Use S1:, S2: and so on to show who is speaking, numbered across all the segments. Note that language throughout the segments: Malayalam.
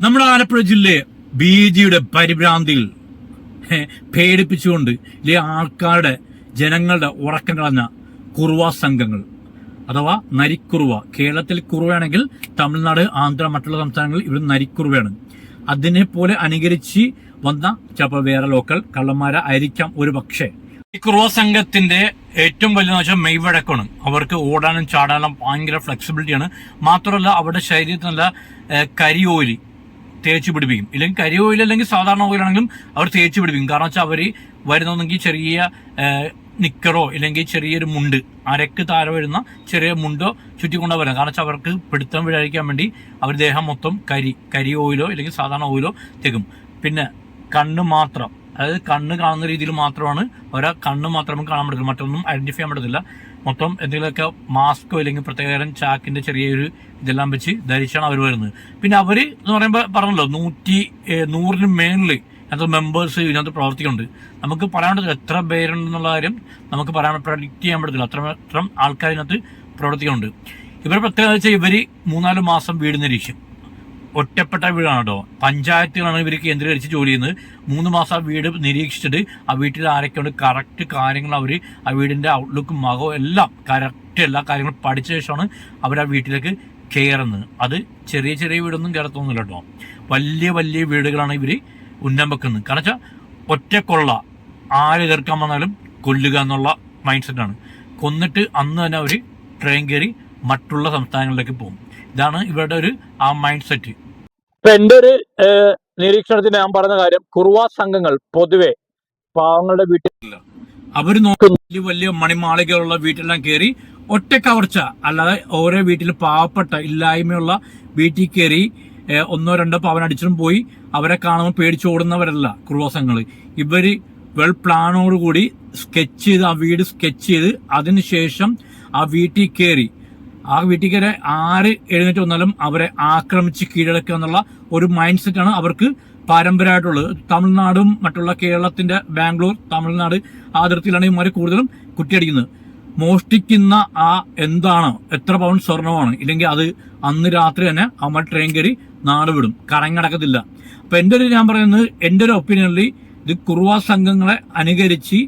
S1: നമ്മുടെ ആലപ്പുഴ ജില്ലയെ ബി ജിയുടെ പരിഭ്രാന്തിയിൽ പേടിപ്പിച്ചുകൊണ്ട് ഇല്ലേ ആൾക്കാരുടെ ജനങ്ങളുടെ ഉറക്കം കളഞ്ഞ കുറുവ സംഘങ്ങൾ. അഥവാ നരിക്കുറുവ. കേരളത്തിൽ കുറുവയാണെങ്കിൽ തമിഴ്നാട് ആന്ധ്ര മറ്റുള്ള സംസ്ഥാനങ്ങളിൽ ഇവിടെ നരിക്കുറുവയാണ്. അതിനെ പോലെ അനുകരിച്ച് വന്ന ചിലപ്പോൾ വേറെ ലോക്കൽ കള്ളന്മാരായിരിക്കാം ഒരു പക്ഷേ. കുറുവ സംഘത്തിന്റെ ഏറ്റവും വലിയ വശം മെയ് വഴക്കമാണ് അവർക്ക് ഓടാനും ചാടാനും ഭയങ്കര ഫ്ലെക്സിബിലിറ്റിയാണ് മാത്രമല്ല അവരുടെ ശരീരത്തിനുള്ള നല്ല ഏഹ്, കരി ഓയിൽ തേച്ച് പിടിപ്പിക്കും. ഇല്ലെങ്കിൽ കരി ഓയിൽ അല്ലെങ്കിൽ സാധാരണ ഓയിലാണെങ്കിലും അവർ തേച്ച് പിടിപ്പിക്കും. കാരണം വെച്ചാൽ അവർ വരുന്നതെങ്കിൽ ചെറിയ നിക്കറോ ഇല്ലെങ്കിൽ ചെറിയൊരു മുണ്ട് അരക്ക് താഴെ വരുന്ന ചെറിയ മുണ്ടോ ചുറ്റിക്കൊണ്ടാ വരാം. കാരണം വെച്ചാൽ അവർക്ക് പിടുത്തം വിഴാതിരിക്കാൻ വേണ്ടി അവർ ദേഹം മൊത്തം കരി കരി ഓയിലോ ഇല്ലെങ്കിൽ സാധാരണ ഓയിലോ തേക്കും. പിന്നെ കണ്ണ് മാത്രം അതായത് കണ്ണ് കാണുന്ന രീതിയിൽ മാത്രമാണ്. ഒരാ കണ്ണ് മാത്രം കാണാൻ പറ്റത്തുള്ളൂ മറ്റൊന്നും ഐഡന്റിഫൈ ചെയ്യാൻ പറ്റത്തില്ല. മൊത്തം എന്തെങ്കിലുമൊക്കെ മാസ്കോ അല്ലെങ്കിൽ പ്രത്യേകതരം ചാക്കിന്റെ ചെറിയൊരു ഇതെല്ലാം വെച്ച് ധരിച്ചാണ് അവർ വരുന്നത്. പിന്നെ അവർ എന്ന് പറയുമ്പോൾ പറഞ്ഞല്ലോ നൂറ്റി നൂറിന് മേളിൽ അതിനകത്ത് മെമ്പേഴ്സ് ഇതിനകത്ത് പ്രവർത്തിക്കുന്നുണ്ട്. നമുക്ക് പറയാൻ പറ്റത്തില്ല എത്ര പേരുണ്ടെന്നുള്ള കാര്യം നമുക്ക് പറയാൻ പ്രഡിക്റ്റ് ചെയ്യാൻ പറ്റത്തില്ല. അത്ര അത്ര ആൾക്കാർ പ്രവർത്തിക്കുന്നുണ്ട്. ഇവരുടെ പ്രത്യേകത വെച്ചാൽ ഇവർ മൂന്നാൽ മാസം വീട് നിരീക്ഷിക്കും. ഒറ്റപ്പെട്ട വീടാണ് കേട്ടോ പഞ്ചായത്തുകളാണ് ഇവർ കേന്ദ്രീകരിച്ച് ജോലി ചെയ്യുന്നത്. മൂന്ന് മാസം ആ വീട് നിരീക്ഷിച്ചിട്ട് ആ വീട്ടിൽ ആരൊക്കെയുണ്ട് കറക്റ്റ് കാര്യങ്ങൾ അവർ ആ വീടിന്റെ ഔട്ട്ലുക്കും മകവും എല്ലാം കറക്റ്റ് എല്ലാ കാര്യങ്ങളും പഠിച്ച ശേഷമാണ് അവർ ആ വീട്ടിലേക്ക് കയറുന്നത് അത് ചെറിയ ചെറിയ വീടൊന്നും കയറത്തൊന്നുമില്ല കേട്ടോ. വലിയ വലിയ വീടുകളാണ് ഇവർ ഉന്നം വെക്കുന്നത്. കാരണം വെച്ചാൽ ഒറ്റക്കൊള്ള ആര് എതിർക്കാൻ വന്നാലും കൊല്ലുക എന്നുള്ള മൈൻഡ് സെറ്റാണ് കൊന്നിട്ട് അന്ന് തന്നെ അവർ ട്രെയിൻ കയറി മറ്റുള്ള സംസ്ഥാനങ്ങളിലേക്ക് പോകും. ഇതാണ് ഇവരുടെ ഒരു ആ മൈൻഡ് സെറ്റ്
S2: ഇപ്പൊ എന്റെ ഒരു നിരീക്ഷണത്തിന് ഞാൻ പറഞ്ഞ കാര്യം കുറുവാ സംഘങ്ങൾ പൊതുവെ പാവങ്ങളുടെ വീട്ടിൽ
S1: അവർ നോക്കുന്ന വലിയ വലിയ മണിമാളികളുള്ള വീട്ടിലെല്ലാം കയറി ഒറ്റ കവർച്ച അല്ലാതെ ഓരോ വീട്ടിൽ പാവപ്പെട്ട ഇല്ലായ്മയുള്ള വീട്ടിൽ കയറി ഒന്നോ രണ്ടോ പവൻ അടിച്ചിട്ടും പോയി അവരെ കാണുമ്പോൾ പേടിച്ചോടുന്നവരല്ല കുറുവാസങ്ങൾ ഇവർ വെൽ പ്ലാനോടുകൂടി സ്കെച്ച് ചെയ്ത് ആ വീട് സ്കെച്ച് ചെയ്ത് അതിനുശേഷം ആ വീട്ടിൽ കയറി ആ വീട്ടിൽ കയറി ആര് എഴുന്നേറ്റ് വന്നാലും അവരെ ആക്രമിച്ച് കീഴടക്കുക എന്നുള്ള ഒരു മൈൻഡ് സെറ്റാണ് അവർക്ക് പാരമ്പര്യമായിട്ടുള്ളത്. തമിഴ്നാടും മറ്റുള്ള കേരളത്തിന്റെ ബാംഗ്ലൂർ തമിഴ്നാട് ആ അതിർത്തിയിലാണ് ഇവന്മാർ കൂടുതലും കുറ്റിയടിക്കുന്നത്. മോഷ്ടിക്കുന്ന ആ എന്താണോ എത്ര പവൻ സ്വർണമാണ്? ഇല്ലെങ്കിൽ അത് അന്ന് രാത്രി തന്നെ അവന്മാർ ട്രെയിൻ കയറി നാട് വിടും. കറങ്ങടക്കത്തില്ല. അപ്പൊ എന്റെ ഒരു ഞാൻ പറയുന്നത് എന്റെ ഒരു ഒപ്പീനിയനിൽ ഇത് കുറുവ സംഘങ്ങളെ അനുകരിച്ച്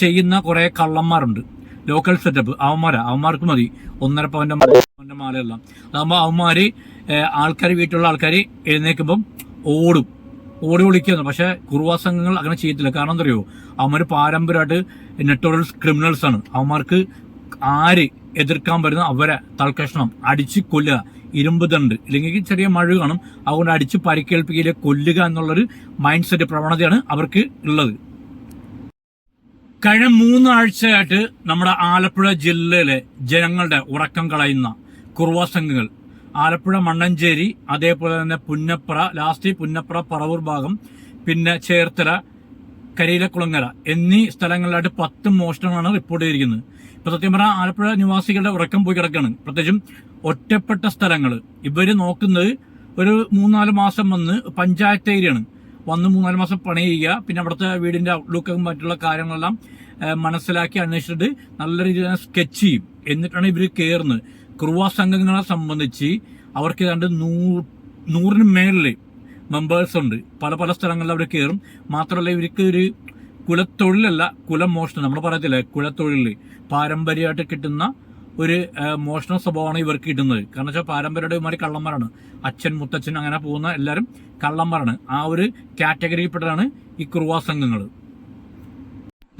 S1: ചെയ്യുന്ന കുറെ കള്ളന്മാരുണ്ട്. ലോക്കൽ സെറ്റപ്പ് അവന്മാരാ. അവന്മാർക്ക് മതി. ഒന്നര പവന്റെ പവന്റെ മാലയെല്ലാം. അതാകുമ്പോ അവന്മാര് ആൾക്കാർ വീട്ടിലുള്ള ആൾക്കാർ എഴുന്നേക്കുമ്പം ഓടും. ഓടി വിളിക്കുന്നു പക്ഷെ കുറുവാ സംഘങ്ങൾ അങ്ങനെ ചെയ്യത്തില്ല. കാരണം എന്താ അറിയോ അവന്മാര് പാരമ്പര്യമായിട്ട് നെറ്റോറിയൽസ് ക്രിമിനൽസ് ആണ്. അവന്മാർക്ക് ആര് എതിർക്കാൻ വരുന്ന അവരെ തൽക്കഷണം അടിച്ച് കൊല്ലുക. ഇരുമ്പ് ദണ്ട് ഇല്ലെങ്കിൽ ചെറിയ മഴ കാണും. അതുകൊണ്ട് അടിച്ച് പരിക്കേൽപ്പിക്കില്ല കൊല്ലുക എന്നുള്ളൊരു മൈൻഡ് സെറ്റ് പ്രവണതയാണ് അവർക്ക് ഉള്ളത്. കഴിഞ്ഞ മൂന്നാഴ്ചയായിട്ട് നമ്മുടെ ആലപ്പുഴ ജില്ലയിലെ ജനങ്ങളുടെ ഉറക്കം കളയുന്ന കുറുവ സംഘങ്ങൾ. ആലപ്പുഴ മണ്ണഞ്ചേരി അതേപോലെ തന്നെ പുന്നപ്ര ലാസ്റ്റ് പുന്നപ്ര പറവൂർ ഭാഗം പിന്നെ ചേർത്തല കരിയിലക്കുളങ്ങര എന്നീ സ്ഥലങ്ങളിലായിട്ട് പത്ത് മോഷണമാണ് റിപ്പോർട്ട് ചെയ്തിരിക്കുന്നത്. ഇപ്പൊ സത്യം പറഞ്ഞാൽ ആലപ്പുഴ നിവാസികളുടെ ഉറക്കം പോയി കിടക്കുകയാണ് പ്രത്യേകിച്ചും ഒറ്റപ്പെട്ട സ്ഥലങ്ങൾ ഇവർ നോക്കുന്നത് ഒരു മൂന്നാൽ മാസം വന്ന് പഞ്ചായത്ത് ഏരിയയാണ്. വന്ന് മൂന്നാൽ മാസം പണി ചെയ്യുക. പിന്നെ അവിടുത്തെ വീടിന്റെ ഔട്ട്ലുക്കും മറ്റുള്ള കാര്യങ്ങളെല്ലാം മനസ്സിലാക്കി അന്വേഷിച്ചിട്ട് നല്ല രീതിയിൽ സ്കെച്ച് ചെയ്യും. എന്നിട്ടാണ് ഇവർ കയറുന്നത് ക്രുവ സംഘങ്ങളെ സംബന്ധിച്ച് അവർക്ക് ഏതാണ്ട് നൂ നൂറിന് മേളിൽ മെമ്പേഴ്സ് ഉണ്ട്. പല പല സ്ഥലങ്ങളിൽ അവർ കയറും മാത്രമല്ല ഇവർക്ക് ഒരു കുലത്തൊഴിലല്ല കുലമോഷണം. നമ്മൾ പറയത്തില്ലേ? കുലത്തൊഴിൽ പാരമ്പര്യമായിട്ട് കിട്ടുന്ന ഒരു മോഷണ സ്വഭാവമാണ് ഇവർക്ക് കിട്ടുന്നത് കാരണം വെച്ചാൽ പാരമ്പര്യയുടെ ഇമാര് കള്ളന്മാരാണ്. അച്ഛൻ മുത്തച്ഛൻ അങ്ങനെ പോകുന്ന എല്ലാവരും കള്ളന്മാരാണ്. ആ ഒരു കാറ്റഗറിയിൽപ്പെട്ടതാണ് ഈ കുറുവ സംഘങ്ങൾ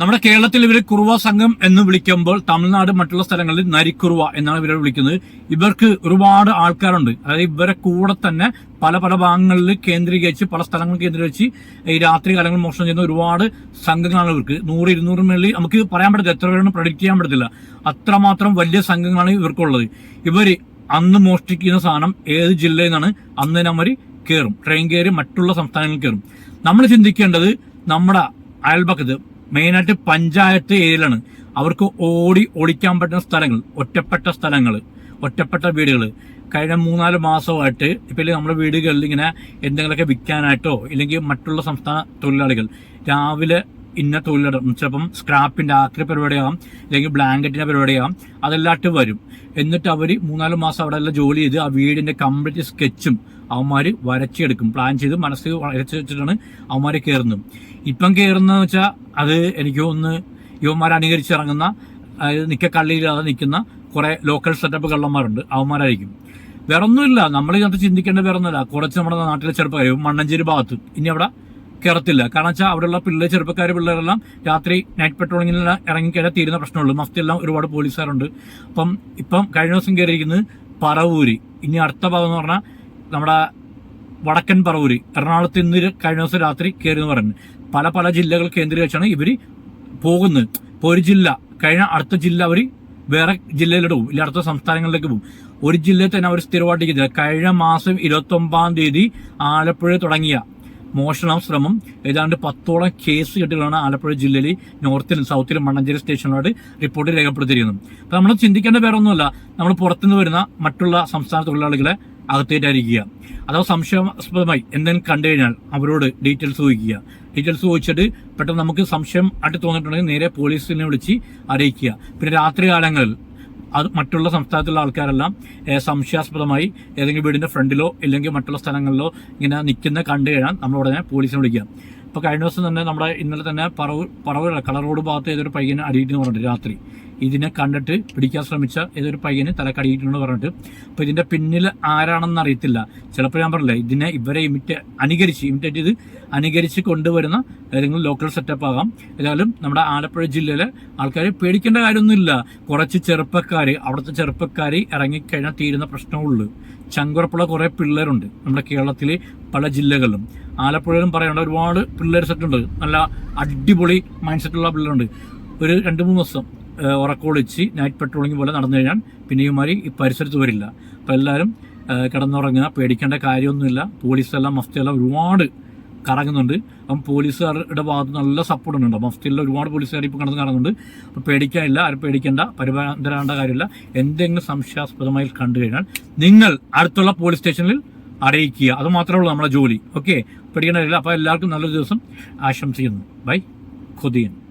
S1: നമ്മുടെ കേരളത്തിൽ ഇവർ കുറുവ സംഘം എന്ന് വിളിക്കുമ്പോൾ തമിഴ്നാട് മറ്റുള്ള സ്ഥലങ്ങളിൽ നരിക്കുറുവ എന്നാണ് ഇവരെ വിളിക്കുന്നത്. ഇവർക്ക് ഒരുപാട് ആൾക്കാരുണ്ട്. അതായത് ഇവരെ കൂടെ തന്നെ പല പല ഭാഗങ്ങളിൽ കേന്ദ്രീകരിച്ച് പല സ്ഥലങ്ങൾ കേന്ദ്രീകരിച്ച് ഈ രാത്രി കാലങ്ങളിൽ മോഷണം ചെയ്യുന്ന ഒരുപാട് സംഘങ്ങളാണ് ഇവർക്ക്. നൂറ് ഇരുന്നൂറ് മേളിൽ നമുക്ക് പറയാൻ പറ്റില്ല എത്ര പേരാണ് പ്രഡിക്റ്റ് ചെയ്യാൻ പറ്റത്തില്ല. അത്രമാത്രം വലിയ സംഘങ്ങളാണ് ഇവർക്കുള്ളത്. ഇവർ അന്ന് മോഷ്ടിക്കുന്ന സാധനം ഏത് ജില്ലയിൽ നിന്നാണ്? അന്ന് നമ്മൾ കയറും ട്രെയിൻ കയറി മറ്റുള്ള സംസ്ഥാനങ്ങളിൽ കയറും നമ്മൾ ചിന്തിക്കേണ്ടത് നമ്മുടെ അയൽപക്കത്ത് മെയിനായിട്ട് പഞ്ചായത്ത് ഏരിയയിലാണ്. അവർക്ക് ഓടി ഒളിക്കാൻ പറ്റുന്ന സ്ഥലങ്ങൾ ഒറ്റപ്പെട്ട സ്ഥലങ്ങൾ ഒറ്റപ്പെട്ട വീടുകൾ കഴിഞ്ഞ മൂന്നാൽ മാസമായിട്ട് ഇപ്പൊ നമ്മുടെ വീടുകളിൽ ഇങ്ങനെ എന്തെങ്കിലുമൊക്കെ വിൽക്കാനായിട്ടോ ഇല്ലെങ്കിൽ മറ്റുള്ള സംസ്ഥാന തൊഴിലാളികൾ രാവിലെ ഇന്ന തൊഴിലിടം ചിലപ്പം സ്ക്രാപ്പിന്റെ ആക്രി പരിപാടിയാകാം അല്ലെങ്കിൽ ബ്ലാങ്കറ്റിന്റെ പരിപാടിയാകാം അതെല്ലാട്ട് വരും. എന്നിട്ട് അവർ മൂന്നാൽ മാസം അവിടെ എല്ലാം ജോലി ചെയ്ത് ആ വീടിന്റെ കംപ്ലീറ്റ് സ്കെച്ചും അവന്മാർ വരച്ചെടുക്കും. പ്ലാൻ ചെയ്ത് മനസ്സിൽ വരച്ച് വെച്ചിട്ടാണ് അവന്മാർ കയറുന്നത് ഇപ്പം കയറുന്നതെന്ന് വെച്ചാൽ അത് എനിക്ക് ഒന്ന് യുവന്മാർ അനുകരിച്ചിറങ്ങുന്ന അതായത് നിക്ക കള്ളിയില്ലാതെ നിൽക്കുന്ന കുറെ ലോക്കൽ സെറ്റപ്പ് കള്ളന്മാരുണ്ട് അവന്മാരായിരിക്കും. വേറെ ഒന്നുമില്ല നമ്മൾ ഇതിനകത്ത് ചിന്തിക്കേണ്ട വേറെ ഒന്നുമില്ല കുറച്ച് നമ്മുടെ നാട്ടിലെ ചെറുപ്പക്കാർ മണ്ണഞ്ചേരി ഭാഗത്ത് ഇനി അവിടെ കയറത്തില്ല കാരണം വെച്ചാൽ അവിടെയുള്ള പിള്ളേർ ചെറുപ്പക്കാർ പിള്ളേരെല്ലാം രാത്രി നൈറ്റ് പെട്രോളിങ്ങിൽ ഇറങ്ങിക്കഴിഞ്ഞാൽ തീരുന്ന പ്രശ്നമുള്ളൂ. മഫ്തിയെല്ലാം ഒരുപാട് പോലീസുകാരുണ്ട്. അപ്പം ഇപ്പം കഴിഞ്ഞ ദിവസം കയറിയിരിക്കുന്നത് പറവൂര്. ഇനി അടുത്ത ഭാഗം എന്ന് പറഞ്ഞാൽ നമ്മുടെ വടക്കൻ പറവൂര് എറണാകുളത്ത് ഇന്ന് കഴിഞ്ഞ ദിവസം രാത്രി കയറി എന്ന് പറഞ്ഞു പല പല ജില്ലകൾ കേന്ദ്രീകരിച്ചാണ് ഇവർ പോകുന്നത്. ഇപ്പോൾ ഒരു ജില്ല കഴിഞ്ഞ അടുത്ത ജില്ല അവർ വേറെ ജില്ലയിലോട്ട് പോകും. ഇല്ല അടുത്ത സംസ്ഥാനങ്ങളിലേക്ക് പോകും. ഒരു ജില്ലയിൽ തന്നെ അവർ സ്ഥിരമായിട്ട് കഴിഞ്ഞ മാസം ഇരുപത്തി ഒമ്പതാം തീയതി ആലപ്പുഴ തുടങ്ങിയ മോഷണം ശ്രമം ഏതാണ്ട് പത്തോളം കേസ് കെട്ടുകളാണ് ആലപ്പുഴ ജില്ലയിൽ നോർത്തിലും സൗത്തിലും മണ്ണഞ്ചേരി സ്റ്റേഷനിലോട്ട് റിപ്പോർട്ട് രേഖപ്പെടുത്തിയിരിക്കുന്നത്. അപ്പോൾ നമ്മൾ ചിന്തിക്കേണ്ട വേറെ ഒന്നുമല്ല നമ്മൾ പുറത്തുനിന്ന് വരുന്ന മറ്റുള്ള സംസ്ഥാന തൊഴിലാളികളെ അകത്തേറ്റായിരിക്കുക അഥവാ സംശയാസ്പദമായി എന്തെങ്കിലും കണ്ടു കഴിഞ്ഞാൽ അവരോട് ഡീറ്റെയിൽസ് ചോദിക്കുക. ഡീറ്റെയിൽസ് ചോദിച്ചിട്ട് പെട്ടെന്ന് നമുക്ക് സംശയം ആയിട്ട് തോന്നിയിട്ടുണ്ടെങ്കിൽ നേരെ പോലീസിനെ വിളിച്ച് അറിയിക്കുക. പിന്നെ രാത്രി കാലങ്ങളിൽ അത് മറ്റുള്ള സംസ്ഥാനത്തുള്ള ആൾക്കാരെല്ലാം സംശയാസ്പദമായി ഏതെങ്കിലും വീടിന്റെ ഫ്രണ്ടിലോ ഇല്ലെങ്കിൽ മറ്റുള്ള സ്ഥലങ്ങളിലോ ഇങ്ങനെ നിൽക്കുന്ന കണ്ടു കഴിഞ്ഞാൽ നമ്മൾ ഉടനെ പോലീസിനെ വിളിക്കുക. ഇപ്പോൾ കഴിഞ്ഞ ദിവസം തന്നെ നമ്മുടെ ഇന്നലെ തന്നെ പറവൂർ പറവൂർ കളർ റോഡ് ഭാഗത്ത് ഏതൊരു പയ്യനെ അടിയിട്ടെന്ന് പറഞ്ഞിട്ട് രാത്രി. ഇതിനെ കണ്ടിട്ട് പിടിക്കാൻ ശ്രമിച്ച ഏതൊരു പയ്യന് തലക്കടിയിട്ടുണ്ടെന്ന് പറഞ്ഞിട്ട്. അപ്പോൾ ഇതിന്റെ പിന്നിൽ ആരാണെന്ന് അറിയത്തില്ല. ചിലപ്പോൾ ഞാൻ പറഞ്ഞില്ലേ ഇതിനെ ഇവരെ ഇമിറ്റേ അനുകരിച്ച് ഇമിറ്റേറ്റ് ചെയ്ത് അനുകരിച്ച് കൊണ്ടുവരുന്ന ഏതെങ്കിലും ലോക്കൽ സെറ്റപ്പ് ആകാം. ഏതായാലും നമ്മുടെ ആലപ്പുഴ ജില്ലയിലെ ആൾക്കാർ പേടിക്കേണ്ട കാര്യമൊന്നുമില്ല. കുറച്ച് ചെറുപ്പക്കാർ അവിടുത്തെ ചെറുപ്പക്കാർ ഇറങ്ങിക്കഴിഞ്ഞാൽ തീരുന്ന പ്രശ്നമുള്ളൂ. ചങ്കുറപ്പുള്ള കുറേ പിള്ളേരുണ്ട് നമ്മുടെ കേരളത്തിലെ പല ജില്ലകളിലും. ആലപ്പുഴയിലും പറയേണ്ട ഒരുപാട് പിള്ളേർ സെറ്റുണ്ട് നല്ല അടിപൊളി മൈൻഡ് സെറ്റുള്ള പിള്ളേരുണ്ട്. ഒരു രണ്ട് മൂന്ന് ദിവസം ഉറക്കമൊളിച്ച് നൈറ്റ് പെട്രോളിംഗ് പോലെ നടന്നു കഴിഞ്ഞാൽ പിന്നെ ഇവന്മാർ ഈ പരിസരത്ത് വരില്ല. അപ്പം എല്ലാവരും കിടന്നുറങ്ങുക പേടിക്കേണ്ട കാര്യമൊന്നുമില്ല. പോലീസെല്ലാം മഫ്തിയെല്ലാം ഒരുപാട് കറങ്ങുന്നുണ്ട്. അപ്പം പോലീസുകാരുടെ ഭാഗത്ത് നല്ല സപ്പോർട്ട് ഉണ്ട് മഫ്തിയിലുള്ള ഒരുപാട് പോലീസുകാർ ഇപ്പോൾ കിടന്ന് കറങ്ങുന്നുണ്ട്. അപ്പോൾ പേടിക്കാനില്ല ആരും പേടിക്കേണ്ട പരിഭ്രാന്തരാണ്ട കാര്യമില്ല. എന്തെങ്കിലും സംശയാസ്പദമായി കണ്ടു കഴിഞ്ഞാൽ നിങ്ങൾ അടുത്തുള്ള പോലീസ് സ്റ്റേഷനിൽ അറിയിക്കുക. അത് മാത്രമേ ഉള്ളൂ നമ്മുടെ ജോലി. ഓക്കെ പേടിക്കേണ്ട കാര്യമില്ല. അപ്പോൾ എല്ലാവർക്കും നല്ലൊരു ദിവസം ആശംസിക്കുന്നു. ബൈ ഖുദീൻ